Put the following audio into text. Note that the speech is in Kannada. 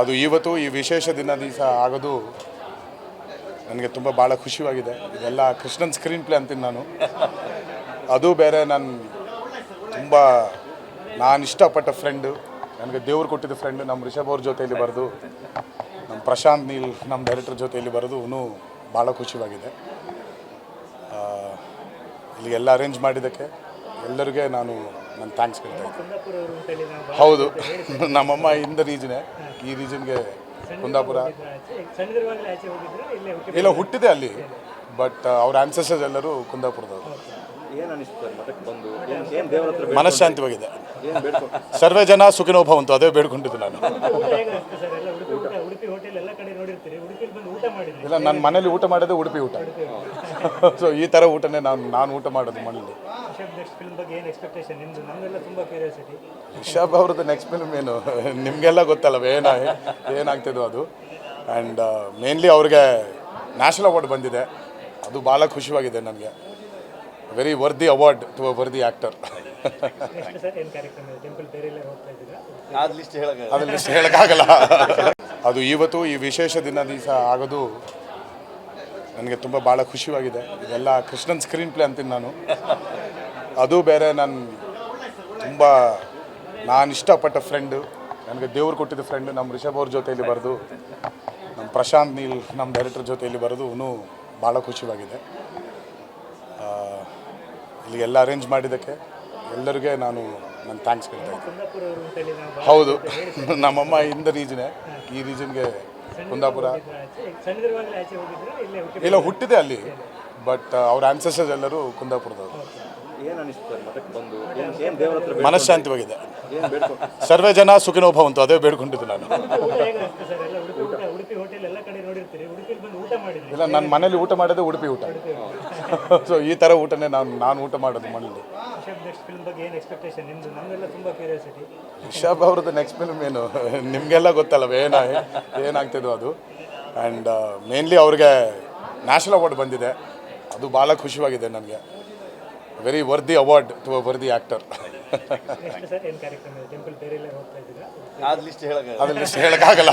ಅದು ಇವತ್ತು ಈ ವಿಶೇಷ ದಿನ ದಿವಸ ಆಗೋದು ನನಗೆ ತುಂಬ ಭಾಳ ಖುಷಿಯಾಗಿದೆ. ಇದೆಲ್ಲ ಕೃಷ್ಣನ್ ಸ್ಕ್ರೀನ್ ಪ್ಲೇ ಅಂತೀನಿ ನಾನು. ಅದು ಬೇರೆ ನಾನು ತುಂಬ ನಾನು ಇಷ್ಟಪಟ್ಟ ಫ್ರೆಂಡು ನನಗೆ ದೇವ್ರು ಕೊಟ್ಟಿದ್ದ ಫ್ರೆಂಡ್ ನಮ್ಮ ರಿಷಬ್ ಅವ್ರ ಜೊತೆಯಲ್ಲಿ ಬರೆದು ನಮ್ಮ ಪ್ರಶಾಂತ್ ನೀಲ್ ನಮ್ಮ ಡೈರೆಕ್ಟರ್ ಜೊತೆಯಲ್ಲಿ ಬರೋದು ಇನ್ನೂ ಭಾಳ ಖುಷಿಯಾಗಿದೆ. ಇಲ್ಲಿ ಎಲ್ಲ ಅರೇಂಜ್ ಮಾಡಿದ್ದಕ್ಕೆ ಎಲ್ಲರಿಗೆ ನಾನು ನನ್ನ ಥ್ಯಾಂಕ್ಸ್ ನಾವು ಹೌದು. ನಮ್ಮಮ್ಮ ಇಂದ ರೀಜನೇ. ಈ ರೀಜನ್ಗೆ ಕುಂದಾಪುರ. ಇಲ್ಲೇ ಹುಟ್ಟಿ ಇಲ್ಲ ಹುಟ್ಟಿದೆ ಅಲ್ಲಿ. ಬಟ್ ಅವ್ರ ಆನ್ಸರ್ಸ್ ಎಲ್ಲರೂ ಕುಂದಾಪುರದವರು. ಏನು ಅನಿಸ್ತು ಸರ್ ಮಠಕ್ಕೆ ಬಂದು? ಏನು ಏನು ದೇವ್ರ ಹತ್ರ ಮನಃಶಾಂತಿವಾಗಿದೆ ಸರ್ವೇ ಜನ ಸುಖಿನೋಭವಂತು ಅದೇ ಬೇಡ್ಕೊಂಡಿದ್ದು ನಾನು ಊಟ ಹೇಗಿರುತ್ತೆ ಸರ್ ಎಲ್ಲ ಉಡುಪಿ ಊಟ ಉಡುಪಿ ಹೋಟೆಲ್ ಎಲ್ಲ ಕಡೆ ನೋಡಿರ್ತೀರಿ ಉಡುಪಿಲಿ ಬಂದು ಊಟ ಮಾಡಿದ್ರಿ ಇಲ್ಲ ನನ್ನ ಮನೇಲಿ ಊಟ ಮಾಡೋದೇ ಉಡುಪಿ ಊಟ. ಸೊ ಈ ಥರ ಊಟನೇ ನಾನು ನಾನು ಊಟ ಮಾಡೋದು ಮನೇಲಿ. ರಿಷಬ್ ನೆಕ್ಸ್ಟ್ ಫಿಲ್ಮ್ ಬಗ್ಗೆ ಏನು ಎಕ್ಸ್ಪೆಕ್ಟೇಷನ್ ನಿಮ್ದು? ನಮಗೆಲ್ಲ ಕ್ಯೂರಿಯಾಸಿಟಿ ರಿಷಬ್ ಅವ್ರದ್ದು ನೆಕ್ಸ್ಟ್ ಫಿಲ್ಮ್ ಏನು? ನಿಮಗೆಲ್ಲ ಗೊತ್ತಲ್ಲ ಏನ ಏನಾಗ್ತಿದೋ ಅದು? ಆ್ಯಂಡ್ ಮೇನ್ಲಿ ಅವ್ರಿಗೆ ನ್ಯಾಷನಲ್ ಅವಾರ್ಡ್ ಬಂದಿದೆ. ಅದು ಭಾಳ ಖುಷಿಯಾಗಿದೆ ನನಗೆ. Very worthy award to a worthy actor ಅದು ಲಿಸ್ಟ್ ಹೇಳೋಕ್ಕಾಗಲ್ಲ. ಅದು ಇವತ್ತು ಈ ವಿಶೇಷ ದಿನ ದಿವಸ ಆಗೋದು ನನಗೆ ತುಂಬ ಭಾಳ ಖುಷಿಯಾಗಿದೆ. ಇದೆಲ್ಲ ಕೃಷ್ಣನ್ ಸ್ಕ್ರೀನ್ ಪ್ಲೇ ಅಂತೀನಿ ನಾನು. ಅದು ಬೇರೆ ನಾನು ತುಂಬ ನಾನು ಇಷ್ಟಪಟ್ಟ ಫ್ರೆಂಡು ನನಗೆ ದೇವ್ರು ಕೊಟ್ಟಿದ್ದ ಫ್ರೆಂಡ್ ನಮ್ಮ ರಿಷಬ್ ಅವ್ರ ಜೊತೆಯಲ್ಲಿ ಬರೆದು ನಮ್ಮ ಪ್ರಶಾಂತ್ ನೀಲ್ ನಮ್ಮ ಡೈರೆಕ್ಟರ್ ಜೊತೆಯಲ್ಲಿ ಬರೋದು ಇನ್ನೂ ಭಾಳ ಖುಷಿಯಾಗಿದೆ. ಇಲ್ಲಿ ಎಲ್ಲ ಅರೇಂಜ್ ಮಾಡಿದ್ದಕ್ಕೆ ಎಲ್ಲರಿಗೆ ನಾನು ನನ್ನ ಥ್ಯಾಂಕ್ಸ್ ಕೇಳ್ತಾ ಇದ್ದೀನಿ. ಹೌದು. ನಮ್ಮಮ್ಮ ಇಂದ ರೀಜನೇ. ಈ ರೀಜನ್ಗೆ ಕುಂದಾಪುರ. ಇಲ್ಲೇ ಹುಟ್ಟಿದೆ ಅಲ್ಲಿ. ಬಟ್ ಅವ್ರ ಆನ್ಸೆಸರ್ಸ್ ಎಲ್ಲರೂ ಕುಂದಾಪುರದವರು. ಏನು ಅನಿಸ್ತು ಸರ್ ಮಠಕ್ಕೆ ಬಂದು? ಏನು ಏನು ದೇವ್ರ ಹತ್ರ ಮನಃಶಾಂತಿವಾಗಿದೆ ಸರ್ವೇ ಜನ ಸುಖಿನೋಭವಂತು ಅದೇ ಬೇಡ್ಕೊಂಡಿದ್ದು ನಾನು ಊಟ ಹೇಗಿರುತ್ತೆ ಸರ್ ಎಲ್ಲ ಉಡುಪಿ ಊಟ ಉಡುಪಿ ಹೋಟೆಲ್ ಎಲ್ಲ ಕಡೆ ನೋಡಿರ್ತೀರಿ ಉಡುಪಿಲಿ ಬಂದು ಊಟ ಮಾಡಿದ್ರಿ. ಇಲ್ಲ ನನ್ನ ಮನೇಲಿ ಊಟ ಮಾಡೋದೇ ಉಡುಪಿ ಊಟ. ಸೊ ಈ ಥರ ಊಟನೇ ನಾನು ನಾನು ಊಟ ಮಾಡೋದು ಮನೇಲಿ ರಿಷಬ್ ನೆಕ್ಸ್ಟ್ ಫಿಲ್ಮ್ ಬಗ್ಗೆ ಏನು ಎಕ್ಸ್ಪೆಕ್ಟೇಷನ್ ನಿಮ್ದು? ನಮಗೆಲ್ಲ ತುಂಬ ಕ್ಯೂರಿಯಾಸಿಟಿ ರಿಷಬ್ ಅವ್ರದ್ದು ನೆಕ್ಸ್ಟ್ ಫಿಲ್ಮ್ ಏನು? ನಿಮಗೆಲ್ಲ ಗೊತ್ತಲ್ಲ ಏನ ಏನಾಗ್ತಿದೋ ಅದು? ಆ್ಯಂಡ್ ಮೇನ್ಲಿ ಅವ್ರಿಗೆ ನ್ಯಾಷನಲ್ ಅವಾರ್ಡ್ ಬಂದಿದೆ. ಅದು ಭಾಳ ಖುಷಿಯಾಗಿದೆ ನನಗೆ. Very worthy award to a worthy actor ಅದು ಲಿಸ್ಟ್ ಹೇಳೋಕ್ಕಾಗಲ್ಲ.